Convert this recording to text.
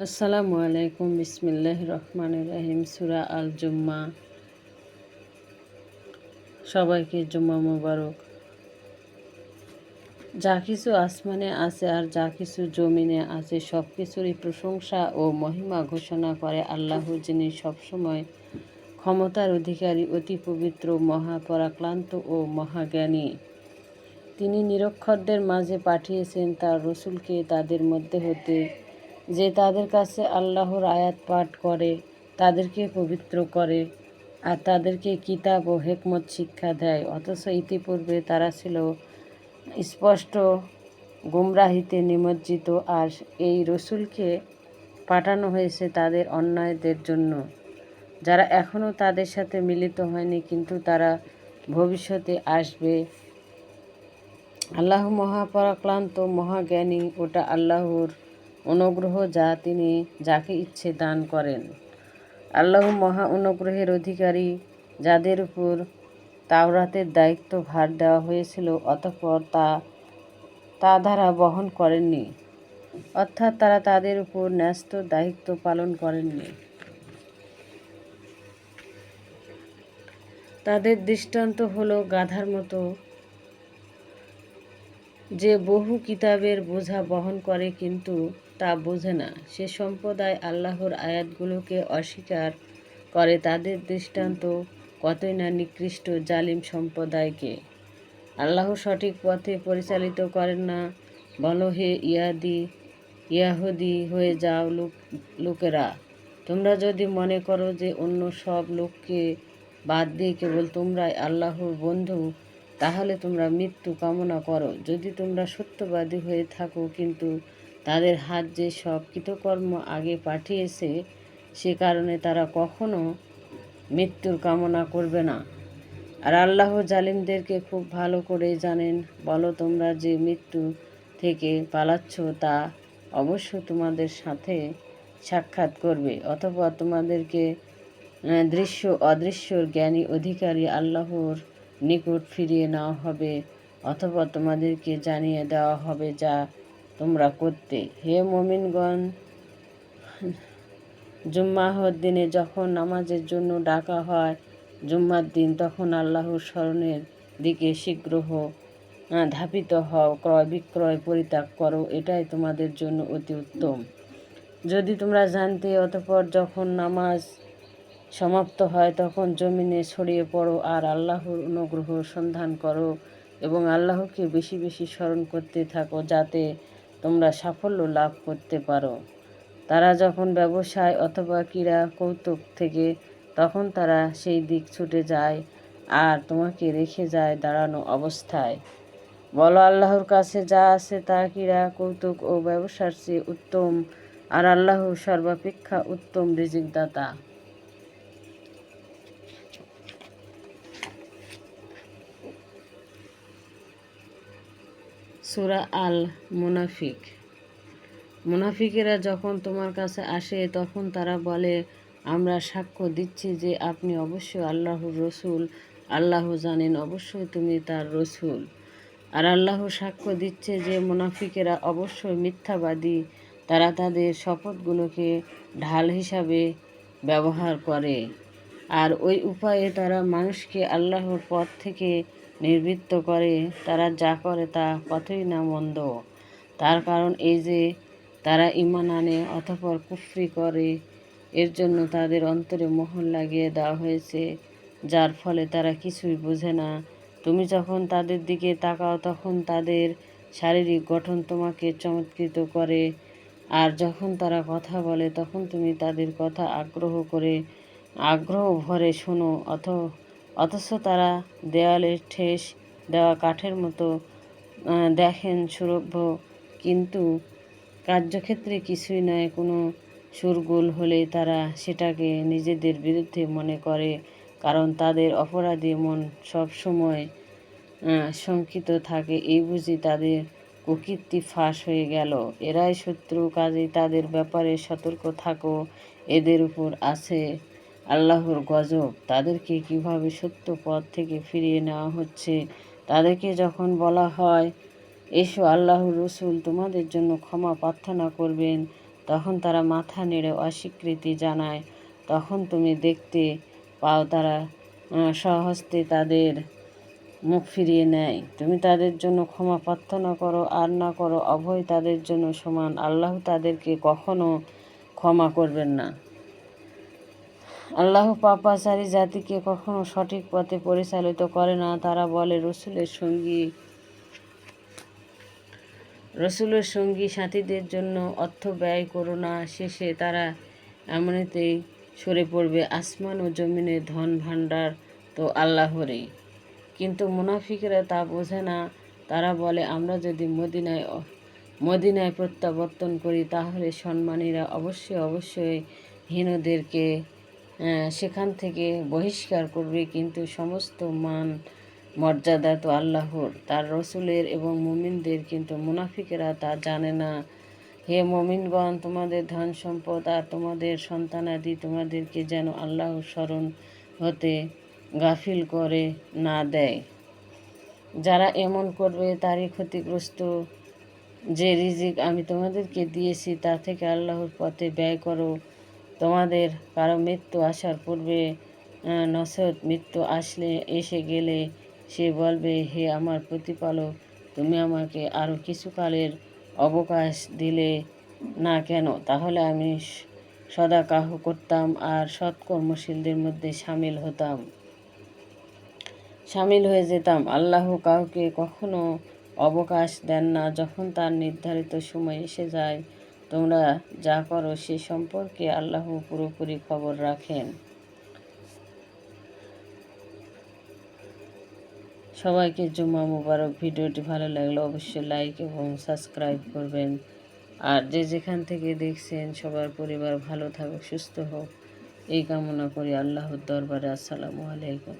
আসসালামু আলাইকুম, বিসমিল্লাহ রহমান রাহিম, সুরা আল জুম্মা সবাইকে জুম্মা মোবারক। যা কিছু আসমানে আছে আর যা কিছু জমিনে আছে সব কিছুরই প্রশংসা ও মহিমা ঘোষণা করে আল্লাহ, যিনি সবসময় ক্ষমতার অধিকারী, অতি পবিত্র মহাপরাক্লান্ত ও মহাজ্ঞানী। তিনি নিরক্ষরদের মাঝে পাঠিয়েছেন তার রসুলকে, তাদের মধ্যে হতে যে তাদের কাছে আল্লাহর আয়াত পাঠ করে, তাদেরকে পবিত্র করে আর তাদেরকে কিতাব ও হেকমত শিক্ষা দেয়। অথচ ইতিপূর্বে তারা ছিল স্পষ্ট গুমরাহিতে নিমজ্জিত আর এই রসুলকে পাঠানো হয়েছে তাদের অন্যায়দের জন্য। যারা এখনও তাদের সাথে মিলিত হয়নি, কিন্তু তারা ভবিষ্যতে আসবে। আল্লাহ মহাপরাক্লান্ত মহাজ্ঞানী ওটা আল্লাহর অনুগ্রহ যা তিনি যাকে ইচ্ছে দান করেন। আল্লাহ মহা অনুগ্রহের অধিকারী, যাদের উপর তাওরাতের দায়িত্ব ভার দেওয়া হয়েছিল, অতঃপর তা তা দ্বারা বহন করেননি। অর্থাৎ তারা তাদের উপর ন্যস্ত দায়িত্ব পালন করেননি। তাদের দৃষ্টান্ত হলো গাধার মতো, যে বহু কিতাবের বোঝা বহন করে, কিন্তু তা বোঝে না। সে সম্প্রদায় আল্লাহর আয়াতগুলোকে অস্বীকার করে, তাদের দৃষ্টান্ত কতই না নিকৃষ্ট জালিম সম্প্রদায়কে। আল্লাহ সঠিক পথে পরিচালিত করেন না। বলো হে ইয়াদি, ইয়াহুদি হয়ে যাও লোক, লোকেরা। তোমরা যদি মনে করো যে অন্য সব লোককে বাদ দিয়ে কেবল তোমরাই আল্লাহর বন্ধু, তাহলে তোমরা মৃত্যু কামনা করো। যদি তোমরা সত্যবাদী হয়ে থাকো, কিন্তু তাদের হাত যে সব কৃতকর্ম আগে পাঠিয়েছে, সে কারণে তারা কখনো মৃত্যুর কামনা করবে না। আর আল্লাহ জালিমদেরকে খুব ভালো করে জানেন। বলো তোমরা যে মৃত্যু থেকে পালাচ্ছ, তা অবশ্য তোমাদের সাথে সাক্ষাৎ করবে। অথবা তোমাদেরকে দৃশ্য, অদৃশ্যর জ্ঞানী অধিকারী আল্লাহর নিকট ফিরিয়ে নেওয়া হবে, অথবা তোমাদেরকে জানিয়ে দেওয়া হবে যা তোমরা করতে। হে মমিনগণ, জুম্মাহর দিনে যখন নামাজের জন্য ডাকা হয়, জুম্মার দিন তখন আল্লাহর স্মরণের দিকে শীঘ্র ধাপিত হও, ক্রয় বিক্রয় পরিত্যাগ করো, এটাই তোমাদের জন্য অতি উত্তম। যদি তোমরা জানতে অতপর যখন নামাজ সমাপ্ত হয়, তখন জমিনে ছড়িয়ে পড়ো আর আল্লাহর অনুগ্রহ সন্ধান করো এবং আল্লাহকে বেশি বেশি স্মরণ করতে থাকো, যাতে তোমরা সাফল্য লাভ করতে পারো। তারা যখন ব্যবসায় অথবা ক্রীড়া কৌতুক থেকে তখন তারা সেই দিক ছুটে যায় আর তোমাকে রেখে যায় দাঁড়ানো অবস্থায়। বলো, আল্লাহর কাছে যা আছে তা ক্রীড়া, কৌতুক ও ব্যবসার চেয়ে উত্তম। আর আল্লাহ সর্বাপেক্ষা উত্তম রিজিকদাতা। সুরা আল মুনাফিক মুনাফিকেরা যখন তোমার কাছে আসে, তখন তারা বলে, আমরা সাক্ষ্য দিচ্ছি যে আপনি অবশ্যই আল্লাহর রসুল। আল্লাহ জানেন অবশ্যই তুমি তার রসুল। আর আল্লাহ সাক্ষ্য দিচ্ছে যে মুনাফিকেরা অবশ্যই মিথ্যাবাদী। তারা তাদের শপথগুলোকে ঢাল হিসাবে ব্যবহার করে। আর ওই উপায়ে তারা মানুষকে আল্লাহর পথ থেকে নির্বৃত্ত করে, তারা যা করে তা কতই না মন্দ। তার কারণ এই যে, তারা ইমান আনে অথপর কুফরি করে, এর জন্য তাদের অন্তরে মোহর লাগিয়ে দেওয়া হয়েছে, যার ফলে তারা কিছুই বোঝে না। তুমি যখন তাদের দিকে তাকাও, তখন তাদের শারীরিক গঠন তোমাকে চমৎকৃত করে। আর যখন তারা কথা বলে, তখন তুমি তাদের কথা আগ্রহ করে, আগ্রহ ভরে শোনো অথ অথচ তারা দেওয়ালে ঠেস দেওয়া কাঠের মতো দেখেন সুরভ্য। কিন্তু কার্যক্ষেত্রে কিছুই নয়, কোনো সুরগোল হলে তারা সেটাকে নিজেদের বিরুদ্ধে মনে করে, কারণ তাদের অপরাধী মন সব সময় শঙ্কিত থাকে। এই বুঝি তাদের কুকীর্তি ফাঁস হয়ে গেল। এরাই শত্রু কাজে তাদের ব্যাপারে সতর্ক থাকো। এদের উপর আছে আল্লাহর গজব তাদেরকে কীভাবে সত্য পথ থেকে ফিরিয়ে নেওয়া হচ্ছে তাদেরকে যখন বলা হয় এসো আল্লাহর রসুল তোমাদের জন্য ক্ষমা প্রার্থনা করবেন তখন তারা মাথা নেড়ে অস্বীকৃতি জানায়। তখন তুমি দেখতে পাও তারা আহ, স্বহস্তে তাদের মুখ ফিরিয়ে নেয়। তুমি তাদের জন্য ক্ষমা প্রার্থনা করো আর না করো অভয় তাদের জন্য সমান। আল্লাহ তাদেরকে কখনো ক্ষমা করবেন না। আল্লাহ পাপাচারী জাতিকে কখনো সঠিক পথে পরিচালিত করে না। তারা বলে, রসুলের সঙ্গী রসুলের সঙ্গী সাথীদের জন্য অর্থ ব্যয় করো না। শেষে তারা এমনিতেই সরে পড়বে। আসমান ও জমিনের ধন ভাণ্ডার তো আল্লাহরই। কিন্তু মুনাফিকরা তা বোঝে না। তারা বলে, আমরা যদি মদিনায় মদিনায় প্রত্যাবর্তন করি, তাহলে সম্মানীরা অবশ্যই অবশ্যই হীনদেরকে সেখান থেকে বহিষ্কার করবে, কিন্তু সমস্ত মান, মর্যাদা তো আল্লাহর। তার রসুলের এবং মুমিনদের, কিন্তু মুনাফিকেরা তা জানে না। হে মমিনগণ, তোমাদের ধন সম্পদ আর তোমাদের সন্তানাদি তোমাদেরকে যেন আল্লাহর স্মরণ হতে গাফিল করে না দেয়। যারা এমন করবে, তারই ক্ষতিগ্রস্ত যে রিজিক আমি তোমাদেরকে দিয়েছি, তা থেকে আল্লাহর পথে ব্যয় করো। তোমাদের কারও মৃত্যু আসার পূর্বে আহ, নসরত মৃত্যু আসলে এসে গেলে সে বলবে হে আমার প্রতিপালক তুমি আমাকে আরও কিছুকালের অবকাশ দিলে না কেন? তাহলে আমি সদাকাহ করতাম আর সৎকর্মশীলদের মধ্যে সামিল হতাম। সামিল হয়ে যেতাম। আল্লাহ কাউকে কখনো অবকাশ দেন না। যখন তার নির্ধারিত সময় এসে যায় তোমরা যা করো সে সম্পর্কে আল্লাহ পুরোপুরি খবর রাখেন। সবাইকে জুম্মা মুবারক। ভিডিওটি ভালো লাগলে অবশ্যই লাইক এবং সাবস্ক্রাইব করবেন। আর যে যেখান থেকে দেখছেন, সবার পরিবার ভালো থাকুক, সুস্থ হোক, এই কামনা করি আল্লাহর দরবারে। আসসালামু আলাইকুম।